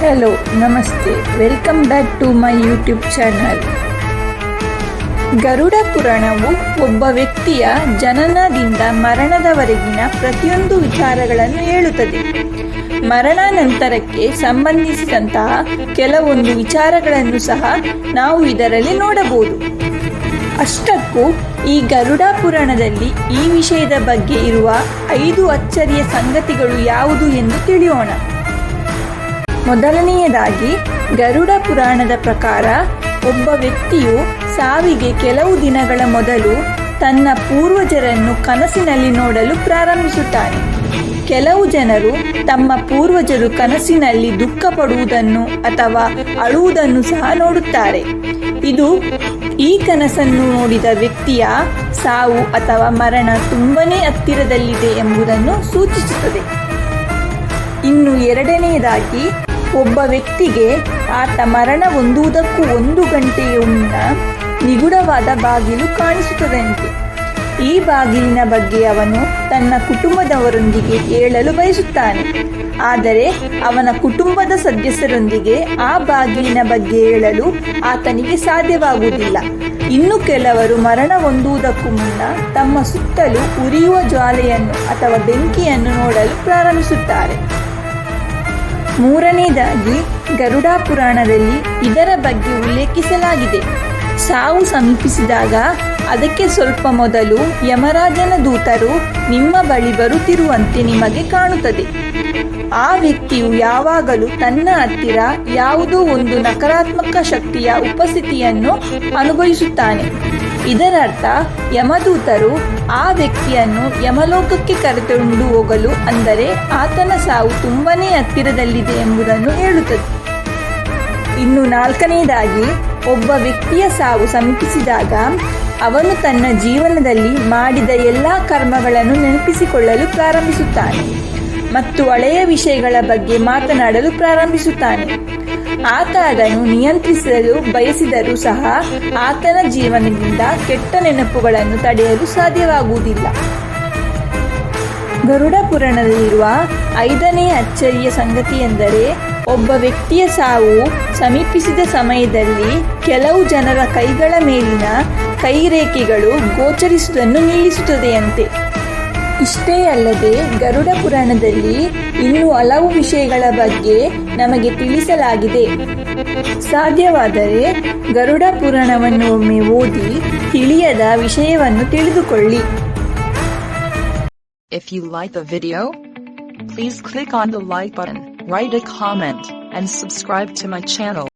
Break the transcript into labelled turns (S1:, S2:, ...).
S1: Hello, ನಮಸ್ತೆ. Welcome back to my YouTube channel. Garuda ಪುರಾಣವು ಒಬ್ಬ ವ್ಯಕ್ತಿಯ ಜನನದಿಂದ ಮರಣದವರೆಗಿನ ಪ್ರತಿಯೊಂದು ವಿಚಾರಗಳನ್ನು ಹೇಳುತ್ತದೆ. ಮರಣಾನಂತರಕ್ಕೆ ಸಂಬಂಧಿಸಿದಂತಹ ಕೆಲವೊಂದು ವಿಚಾರಗಳನ್ನು ಸಹ ನಾವು ಇದರಲ್ಲಿ ನೋಡಬಹುದು. ಅಷ್ಟಕ್ಕೂ ಈ ಗರುಡ ಪುರಾಣದಲ್ಲಿ ಈ ವಿಷಯದ ಬಗ್ಗೆ ಇರುವ ಐದು ಅಚ್ಚರಿಯ ಸಂಗತಿಗಳು ಯಾವುದು ಎಂದು ತಿಳಿಯೋಣ. ಮೊದಲನೆಯದಾಗಿ ಗರುಡ ಪುರಾಣದ ಪ್ರಕಾರ ಒಬ್ಬ ವ್ಯಕ್ತಿಯು ಸಾವಿಗೆ ಕೆಲವು ದಿನಗಳ ಮೊದಲು ತನ್ನ ಪೂರ್ವಜರನ್ನು ಕನಸಿನಲ್ಲಿ ನೋಡಲು ಪ್ರಾರಂಭಿಸುತ್ತಾನೆ. ಕೆಲವು ಜನರು ತಮ್ಮ ಪೂರ್ವಜರು ಕನಸಿನಲ್ಲಿ ದುಃಖ ಪಡುವುದನ್ನು ಅಥವಾ ಅಳುವುದನ್ನು ಸಹ ನೋಡುತ್ತಾರೆ. ಇದು ಈ ಕನಸನ್ನು ನೋಡಿದ ವ್ಯಕ್ತಿಯ ಸಾವು ಅಥವಾ ಮರಣ ತುಂಬನೇ ಹತ್ತಿರದಲ್ಲಿದೆ ಎಂಬುದನ್ನು ಸೂಚಿಸುತ್ತದೆ. ಇನ್ನು ಎರಡನೆಯದಾಗಿ ಒಬ್ಬ ವ್ಯಕ್ತಿಗೆ ಆತ ಮರಣ ಹೊಂದುವುದಕ್ಕೂ ಒಂದು ಗಂಟೆಯ ಮುನ್ನ ನಿಗೂಢವಾದ ಬಾಗಿಲು ಕಾಣಿಸುತ್ತದಂತೆ. ಈ ಬಾಗಿಲಿನ ಬಗ್ಗೆ ಅವನು ತನ್ನ ಕುಟುಂಬದವರೊಂದಿಗೆ ಹೇಳಲು ಬಯಸುತ್ತಾನೆ. ಆದರೆ ಅವನ ಕುಟುಂಬದ ಸದಸ್ಯರೊಂದಿಗೆ ಆ ಬಾಗಿಲಿನ ಬಗ್ಗೆ ಹೇಳಲು ಆತನಿಗೆ ಸಾಧ್ಯವಾಗುವುದಿಲ್ಲ. ಇನ್ನು ಕೆಲವರು ಮರಣ ಹೊಂದುವುದಕ್ಕೂ ಮುನ್ನ ತಮ್ಮ ಸುತ್ತಲೂ ಉರಿಯುವ ಜ್ವಾಲೆಯನ್ನು ಅಥವಾ ಬೆಂಕಿಯನ್ನು ನೋಡಲು ಪ್ರಾರಂಭಿಸುತ್ತಾರೆ. ಮೂರನೇದಾಗಿ ಗರುಡ ಪುರಾಣದಲ್ಲಿ ಇದರ ಬಗ್ಗೆ ಉಲ್ಲೇಖಿಸಲಾಗಿದೆ. ಸಾವು ಸಮೀಪಿಸಿದಾಗ ಅದಕ್ಕೆ ಸ್ವಲ್ಪ ಮೊದಲು ಯಮರಾಜನ ದೂತರು ನಿಮ್ಮ ಬಳಿ ಬರುತ್ತಿರುವಂತೆ ನಿಮಗೆ ಕಾಣುತ್ತದೆ. ಆ ವ್ಯಕ್ತಿಯು ಯಾವಾಗಲೂ ತನ್ನ ಹತ್ತಿರ ಯಾವುದೋ ಒಂದು ನಕಾರಾತ್ಮಕ ಶಕ್ತಿಯ ಉಪಸ್ಥಿತಿಯನ್ನು ಅನುಭವಿಸುತ್ತಾನೆ. ಇದರರ್ಥ, ಯಮದೂತರು ಆ ವ್ಯಕ್ತಿಯನ್ನು ಯಮಲೋಕಕ್ಕೆ ಕರೆದುಕೊಂಡು ಹೋಗಲು ಅಂದರೆ ಆತನ ಸಾವು ತುಂಬನೇ ಹತ್ತಿರದಲ್ಲಿದೆ ಎಂಬುದನ್ನು ಹೇಳುತ್ತದೆ. ಇನ್ನು ನಾಲ್ಕನೆಯದಾಗಿ ಒಬ್ಬ ವ್ಯಕ್ತಿಯ ಸಾವು ಸಮೀಪಿಸಿದಾಗ ಅವನು ತನ್ನ ಜೀವನದಲ್ಲಿ ಮಾಡಿದ ಎಲ್ಲ ಕರ್ಮಗಳನ್ನು ನೆನಪಿಸಿಕೊಳ್ಳಲು ಪ್ರಾರಂಭಿಸುತ್ತಾನೆ ಮತ್ತು ಹಳೆಯ ವಿಷಯಗಳ ಬಗ್ಗೆ ಮಾತನಾಡಲು ಪ್ರಾರಂಭಿಸುತ್ತಾನೆ. ಆತ ಅದನ್ನು ನಿಯಂತ್ರಿಸಲು ಬಯಸಿದರೂ ಸಹ ಆತನ ಜೀವನದಿಂದ ಕೆಟ್ಟ ನೆನಪುಗಳನ್ನು ತಡೆಯಲು ಸಾಧ್ಯವಾಗುವುದಿಲ್ಲ. ಗರುಡ ಪುರಾಣದಲ್ಲಿರುವ ಐದನೇ ಅಚ್ಚರಿಯ ಸಂಗತಿ ಎಂದರೆ ಒಬ್ಬ ವ್ಯಕ್ತಿಯ ಸಾವು ಸಮೀಪಿಸಿದ ಸಮಯದಲ್ಲಿ ಕೆಲವು ಜನರ ಕೈಗಳ ಮೇಲಿನ ಕೈರೇಖೆಗಳು ಗೋಚರಿಸುವುದನ್ನು ನಿಲ್ಲಿಸುತ್ತದೆಯಂತೆ. ಇಷ್ಟೇ ಅಲ್ಲದೆ ಗರುಡ ಪುರಾಣದಲ್ಲಿ ಇನ್ನೂ ಹಲವು ವಿಷಯಗಳ ಬಗ್ಗೆ ನಮಗೆ ತಿಳಿಸಲಾಗಿದೆ. ಸಾಧ್ಯವಾದರೆ ಗರುಡ ಪುರಾಣವನ್ನು ಒಮ್ಮೆ ಓದಿ ತಿಳಿಯದ ವಿಷಯವನ್ನು ತಿಳಿದುಕೊಳ್ಳಿ.
S2: If you like the video, please click on the like button, write a comment, and subscribe to my channel.